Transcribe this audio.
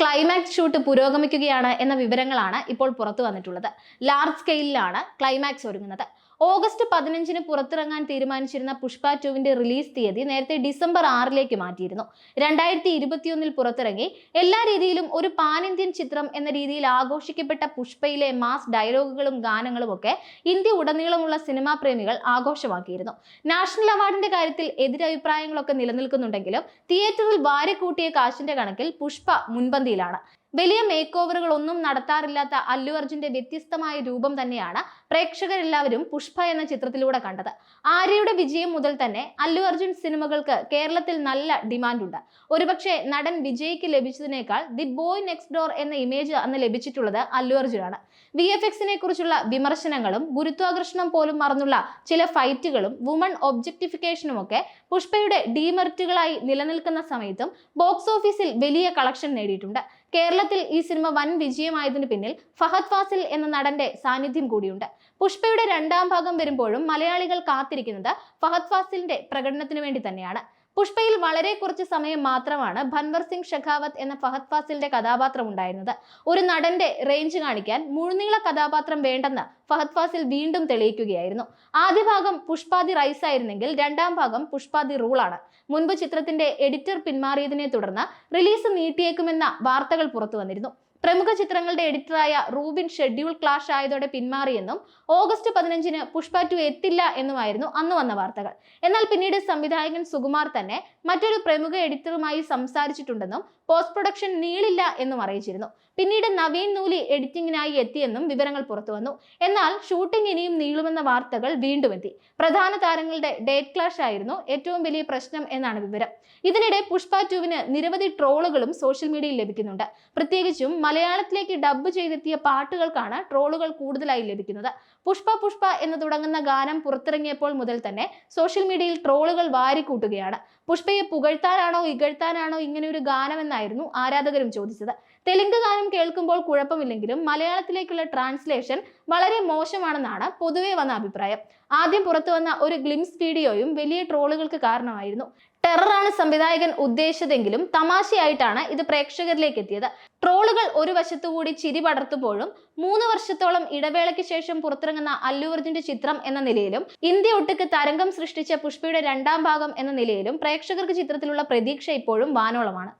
Climax shoot പുരോഗമിക്കുകയാണ് എന്ന വിവരങ്ങളാണ് ഇപ്പോൾ പുറത്തു വന്നിട്ടുള്ളത്. ലാർജ് സ്കെയിലിലാണ് ക്ലൈമാക്സ് ഒരുങ്ങുന്നത്. ഓഗസ്റ്റ് പതിനഞ്ചിന് പുറത്തിറങ്ങാൻ തീരുമാനിച്ചിരുന്ന പുഷ്പ ടുവിന്റെ റിലീസ് തീയതി നേരത്തെ ഡിസംബർ ആറിലേക്ക് മാറ്റിയിരുന്നു. രണ്ടായിരത്തി ഇരുപത്തിയൊന്നിൽ പുറത്തിറങ്ങി എല്ലാ രീതിയിലും ഒരു പാൻ ഇന്ത്യൻ ചിത്രം എന്ന രീതിയിൽ ആഘോഷിക്കപ്പെട്ട പുഷ്പയിലെ മാസ് ഡയലോഗുകളും ഗാനങ്ങളും ഒക്കെ ഇന്ത്യ ഉടനീളമുള്ള സിനിമാ പ്രേമികൾ ആഘോഷമാക്കിയിരുന്നു. നാഷണൽ അവാർഡിന്റെ കാര്യത്തിൽ എതിരഭിപ്രായങ്ങളൊക്കെ നിലനിൽക്കുന്നുണ്ടെങ്കിലും തിയേറ്ററിൽ വാരക്കൂട്ടിയ കാശിന്റെ കണക്കിൽ പുഷ്പ മുൻപന്തിയിലാണ്. വലിയ മേക്ക് ഓവറുകൾ ഒന്നും നടത്താറില്ലാത്ത അല്ലു അർജുന്റെ വ്യത്യസ്തമായ രൂപം തന്നെയാണ് പ്രേക്ഷകരെല്ലാവരും പുഷ്പ എന്ന ചിത്രത്തിലൂടെ കണ്ടത്. ആര്യയുടെ വിജയം മുതൽ തന്നെ അല്ലു അർജുൻ സിനിമകൾക്ക് കേരളത്തിൽ നല്ല ഡിമാൻഡുണ്ട് ഒരുപക്ഷെ നടൻ വിജയ്ക്ക് ലഭിച്ചതിനേക്കാൾ ദി ബോയ് നെക്സ്റ്റ് ഡോർ എന്ന ഇമേജ് അന്ന് ലഭിച്ചിട്ടുള്ളത് അല്ലു അർജുനാണ്. വി എഫ് എക്സിനെ കുറിച്ചുള്ള വിമർശനങ്ങളും ഗുരുത്വാകർഷണം പോലും മറന്നുള്ള ചില ഫൈറ്റുകളും വുമൺ ഒബ്ജക്ടിഫിക്കേഷനും ഒക്കെ പുഷ്പയുടെ ഡീമെറിറ്റുകളായി നിലനിൽക്കുന്ന സമയത്തും ബോക്സ് ഓഫീസിൽ വലിയ കളക്ഷൻ നേടിയിട്ടുണ്ട്. കേരളത്തിൽ ഈ സിനിമ വൻ വിജയമായതിനു പിന്നിൽ ഫഹദ് ഫാസിൽ എന്ന നടന്റെ സാന്നിധ്യം കൂടിയുണ്ട്. പുഷ്പയുടെ രണ്ടാം ഭാഗം വരുമ്പോഴും മലയാളികൾ കാത്തിരിക്കുന്നത് ഫഹദ് ഫാസിലിന്റെ പ്രകടനത്തിന് വേണ്ടി തന്നെയാണ്. പുഷ്പയിൽ വളരെ കുറച്ച് സമയം മാത്രമാണ് ഭൻവർ സിംഗ് ഷെഖാവത്ത് എന്ന ഫഹദ് ഫാസിലിന്റെ കഥാപാത്രം ഉണ്ടായിരുന്നത്. ഒരു നടന്റെ റേഞ്ച് കാണിക്കാൻ മുഴുനീള കഥാപാത്രം വേണ്ടെന്ന് ഫഹദ് ഫാസിൽ വീണ്ടും തെളിയിക്കുകയായിരുന്നു. ആദ്യ ഭാഗം പുഷ്പാദി റൈസ് ആയിരുന്നെങ്കിൽ രണ്ടാം ഭാഗം പുഷ്പാദി റൂളാണ് മുൻപ് ചിത്രത്തിന്റെ എഡിറ്റർ പിന്മാറിയതിനെ തുടർന്ന് റിലീസ് നീട്ടിയേക്കുമെന്ന വാർത്തകൾ പുറത്തു വന്നിരുന്നു. പ്രമുഖ ചിത്രങ്ങളുടെ എഡിറ്ററായ റൂബിൻ ഷെഡ്യൂൾ ക്ലാഷ് ആയതോടെ പിന്മാറിയെന്നും ഓഗസ്റ്റ് പതിനഞ്ചിന് പുഷ്പ ടു എത്തില്ല എന്നുമായിരുന്നു അന്ന് വന്ന വാർത്തകൾ. എന്നാൽ പിന്നീട് സംവിധായകൻ സുകുമാർ തന്നെ മറ്റൊരു പ്രമുഖ എഡിറ്ററുമായി സംസാരിച്ചിട്ടുണ്ടെന്നും പോസ്റ്റ് പ്രൊഡക്ഷൻ നീളില്ല എന്നും അറിയിച്ചിരുന്നു. പിന്നീട് നവീൻ നൂലി എഡിറ്റിംഗിനായി എത്തിയെന്നും വിവരങ്ങൾ പുറത്തു വന്നു. എന്നാൽ ഷൂട്ടിംഗ് ഇനിയും നീളുമെന്ന വാർത്തകൾ വീണ്ടും എത്തി. പ്രധാന താരങ്ങളുടെ ഡേറ്റ് ക്ലാഷ് ആയിരുന്നു ഏറ്റവും വലിയ പ്രശ്നം എന്നാണ് വിവരം. ഇതിനിടെ പുഷ്പ ടുവിന് നിരവധി ട്രോളുകളും സോഷ്യൽ മീഡിയയിൽ ലഭിക്കുന്നുണ്ട്. പ്രത്യേകിച്ചും മലയാളത്തിലേക്ക് ഡബ്ബ് ചെയ്തെത്തിയ പാട്ടുകൾക്കാണ് ട്രോളുകൾ കൂടുതലായി ലഭിക്കുന്നത്. പുഷ്പ പുഷ്പ എന്ന് തുടങ്ങുന്ന ഗാനം പുറത്തിറങ്ങിയപ്പോൾ മുതൽ തന്നെ സോഷ്യൽ മീഡിയയിൽ ട്രോളുകൾ വാരിക്കൂട്ടുകയാണ്. പുഷ്പയെ പുകഴ്ത്താനാണോ ഇകഴ്ത്താനാണോ ഇങ്ങനെ ഒരു ഗാനമെന്നായിരുന്നു ആരാധകരും ചോദിച്ചത്. തെലുങ്ക് ഗാനം കേൾക്കുമ്പോൾ കുഴപ്പമില്ലെങ്കിലും മലയാളത്തിലേക്കുള്ള ട്രാൻസ്ലേഷൻ വളരെ മോശമാണെന്നാണ് പൊതുവെ വന്ന അഭിപ്രായം. ആദ്യം പുറത്തു വന്ന ഒരു ഗ്ലിംസ് വീഡിയോയും വലിയ ട്രോളുകൾക്ക് കാരണമായിരുന്നു. ടെററാണ് സംവിധായകൻ ഉദ്ദേശിച്ചതെങ്കിലും തമാശയായിട്ടാണ് ഇത് പ്രേക്ഷകരിലേക്ക് എത്തിയത് ട്രോളുകൾ ഒരു വശത്തുകൂടി ചിരി പടർത്തുമ്പോഴും മൂന്ന് വർഷത്തോളം ഇടവേളയ്ക്ക് ശേഷം പുറത്തിറങ്ങുന്ന അല്ലു അർജുന്റെ ചിത്രം എന്ന നിലയിലും ഇന്ത്യ ഒട്ടുക്ക് തരംഗം സൃഷ്ടിച്ച പുഷ്പയുടെ രണ്ടാം ഭാഗം എന്ന നിലയിലും പ്രേക്ഷകർക്ക് ചിത്രത്തിലുള്ള പ്രതീക്ഷ ഇപ്പോഴും വാനോളമാണ്.